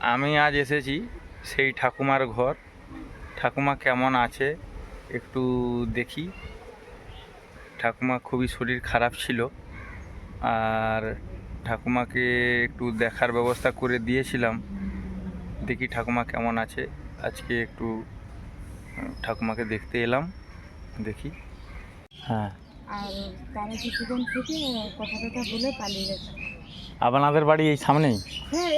আমি আজ এসেছি সেই ঠাকুমার ঘর। ঠাকুমা কেমন আছে একটু দেখি। ঠাকুমা খুবই শরীর খারাপ ছিল আর ঠাকুমাকে একটু দেখার ব্যবস্থা করে দিয়েছিলাম। দেখি ঠাকুমা কেমন আছে। আজকে একটু ঠাকুমাকে দেখতে এলাম দেখি। হ্যাঁ। আর তারা কিছুক্ষণ থেকে কথা কথা বলে পালিয়ে গেছে। আপনাদের বাড়ি এই সামনেই? হ্যাঁ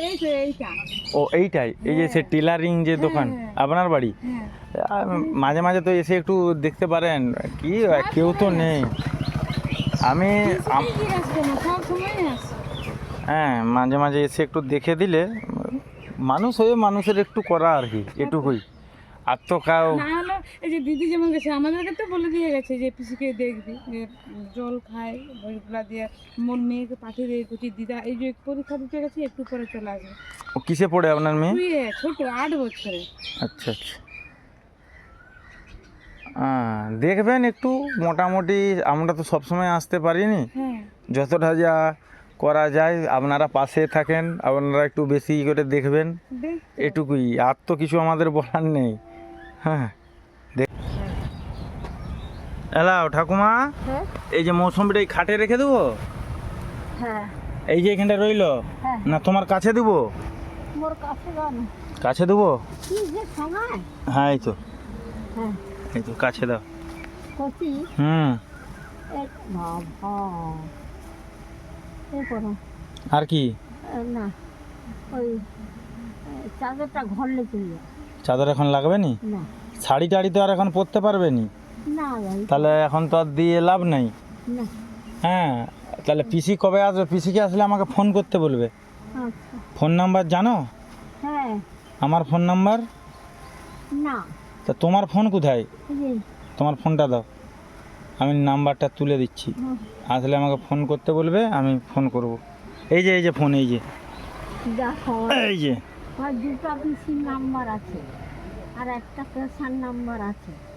ও এইটাই? এই যে সে টেলারিং যে দোকান হ্যাঁ। আপনার বাড়ি? হ্যাঁ। মাঝে মাঝে তো এসে একটু দেখতে পারেন। কি কেউ তো নেই। আমি হ্যাঁ মাঝে মাঝে এসে একটু দেখে দিলে মানুষ হয়ে মানুষের একটু করা আর কি এটুকুই। আর তো কাউ এই যে দিদি যেমন গেছে আমাদেরকে তো বলে দিয়ে গেছে যে পিসিকে দেখবি যে জল খায় ওইগুলা দিয়ে মোর মেয়েকে পাঠিয়ে দিয়ে করছি দিদা এই যে পরীক্ষা দিতে গেছে একটু পরে চলে আসবে। ও কিসে পড়ে আপনার মেয়ে? তুই ছোট আট বছরে। আচ্ছা আচ্ছা। দেখবেন একটু মোটামুটি আমরা তো সবসময় আসতে পারিনি। হ্যাঁ। যতটা যা করা যায় আপনারা পাশে থাকেন আপনারা একটু বেশি করে দেখবেন। এটুকুই আর তো কিছু আমাদের বলার নেই। হ্যাঁ। এলাও ঠাকুমা। হ্যাঁ? এই যে মৌসুমিটা এই খাটে রেখে দেবো? হ্যাঁ। এই যে এখানটা রইল? হ্যাঁ। না তোমার কাছে দেবো? কাছে কাছে দেবো? হ্যাঁ এই তো। এই তো কাছে দাও। হুম। আর কি? না। ওই চাদরটা চাদর এখন লাগবে নি? শাড়ি টাড়ি তো আর এখন পরতে পারবে নি? তাহলে এখন তো আর দিয়ে লাভ নেই। হ্যাঁ তাহলে পিসি কবে আসবে? পিসিকে আসলে আমাকে ফোন করতে বলবে। আচ্ছা। ফোন নাম্বার জানো? হ্যাঁ। আমার ফোন নাম্বার? তা তোমার ফোন কোথায়? তোমার ফোনটা দাও। আমি নাম্বারটা তুলে দিচ্ছি। আসলে আমাকে ফোন করতে বলবে আমি ফোন করব। এই যে এই যে ফোন এই যে। এই যে। দুটো নাম্বার আছে। আর একটা পেশার নাম্বার আছে।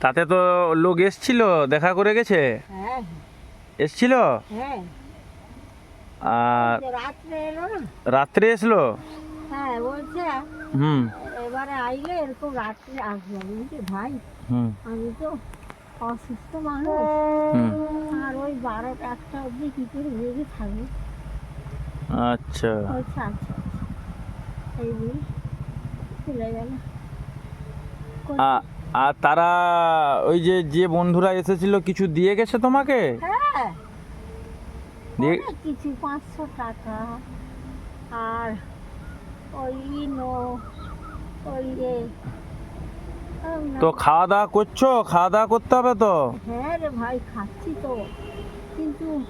তাতে তো লোক এসছিল দেখা করে গেছে? হ্যাঁ। এসছিল? হ্যাঁ। আর রাত্রে এলো রাত্রে এসলো? হ্যাঁ বলছে হুম। এবারে আইলে এরকম রাত্রে আসবে। ভাই হুম। আমি তো অসুস্থ মানুষ। হুম। আর ওই বারোটা একটা অবধি কী করে লেগে থাকবে? আচ্ছা। আচ্ছা আচ্ছা। এই চলে গেল। আর তারা ওই যে যে বন্ধুরা এসেছিল কিছু দিয়ে গেছে তোমাকে? হ্যাঁ। অনেক কিছু পাঁচশো টাকা। আর ওই ইনো ওই আম, তো খাওয়া দাওয়া করছ? খাওয়া দাওয়া করতে হবে তো? হ্যাঁ রে ভাই খাচ্ছি তো। কিন্তু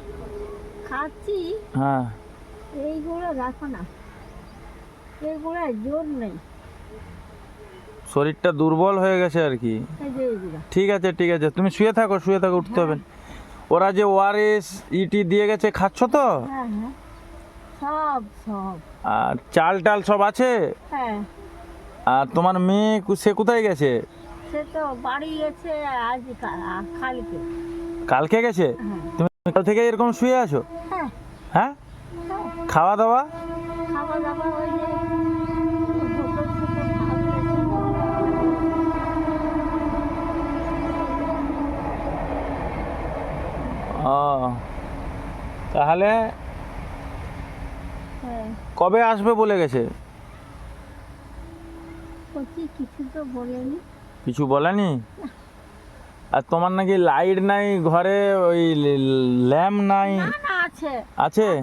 খাচ্ছি। হ্যাঁ। এইগুলো দেখো না। এইগুলো জোর নেই। শরীরটা দুর্বল হয়ে গেছে আর কি। ঠিক আছে ঠিক আছে। তুমি শুয়ে থাকো শুয়ে থাকো উঠতে হবে। ওরা যে ওআরএস ইটি দিয়ে গেছে খাচ্ছ তো? হ্যাঁ হ্যাঁ। আর চাল টাল সব আছে? হ্যাঁ। আর তোমার মেয়ে সে কোথায় গেছে? সে তো বাড়ি গেছে আজ কালকে। কালকে গেছে? তুমি কাল থেকে এরকম শুয়ে আছো? হ্যাঁ। খাওয়া দাওয়া? খাওয়া দাওয়া ওই যে হোটেল থেকে ভাত ও তাহলে হ্যাঁ। কবে আসবে বলে গেছে? কিছু তো বলেনি। কিছু বলেনি? আর তোমার নাকি লাইট নাই ঘরে ওই ল্যাম্প নাই? আছে। আছে?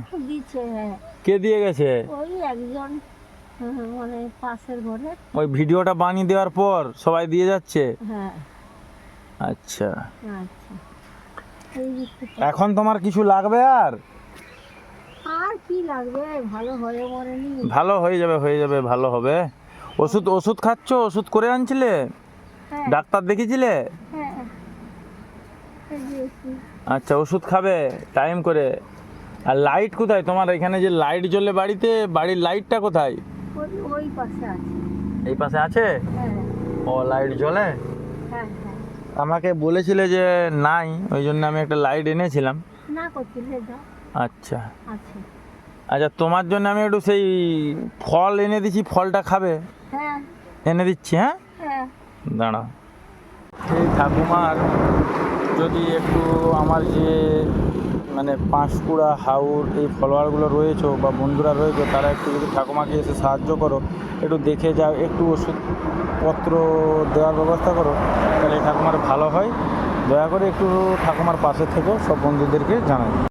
হ্যাঁ। কে দিয়ে গেছে? ওই একজন হ্যাঁ, মানে পাশের ঘরে। ওই ভিডিওটা বানিয়ে দেওয়ার পর সবাই দিয়ে যাচ্ছে? হ্যাঁ। আচ্ছা। আচ্ছা। এখন তোমার কিছু লাগবে আর? আর কি লাগবে? ভালো হয়ে মরেনি। ভালো হয়ে যাবে হয়ে যাবে ভালো হবে। ওষুধ ওষুধ খাচ্ছ? ওষুধ করে আনছিলে? হ্যাঁ। ডাক্তার দেখিয়েছিলে? হ্যাঁ এই যে একটু আচ্ছা ওষুধ খাবে টাইম করে। আর লাইট কোথায়? তোমার এখানে যে লাইট জ্বলে বাড়িতে বাড়ির লাইটটা কোথায়? ওই পাশে আছে। এই পাশে আছে? হ্যাঁ। ও লাইট জ্বলে? হ্যাঁ হ্যাঁ। আমাকে বলেছিলে যে নাই ওই জন্য আমি একটা লাইট এনেছিলাম। না করছিলে যা আচ্ছা। আচ্ছা। তোমার জন্য আমি একটু সেই ফল এনে দিচ্ছি ফলটা খাবে? হ্যাঁ। এনে দিচ্ছি হ্যাঁ? দাঁড়া দাঁড়াও। এই ঠাকুমার যদি একটু আমার যে মানে পাঁশকুড়া, হাউর এই ফলোয়ারগুলো রয়েছে বা বন্ধুরা রয়েছে, তারা একটু যদি ঠাকুমাকে এসে সাহায্য করো, একটু দেখে যাও একটু ওষুধপত্র দেওয়ার ব্যবস্থা করো, তাহলে ঠাকুমার ভালো হয়। দয়া করে একটু ঠাকুমার পাশে থেকে, সব বন্ধুদেরকে জানাই।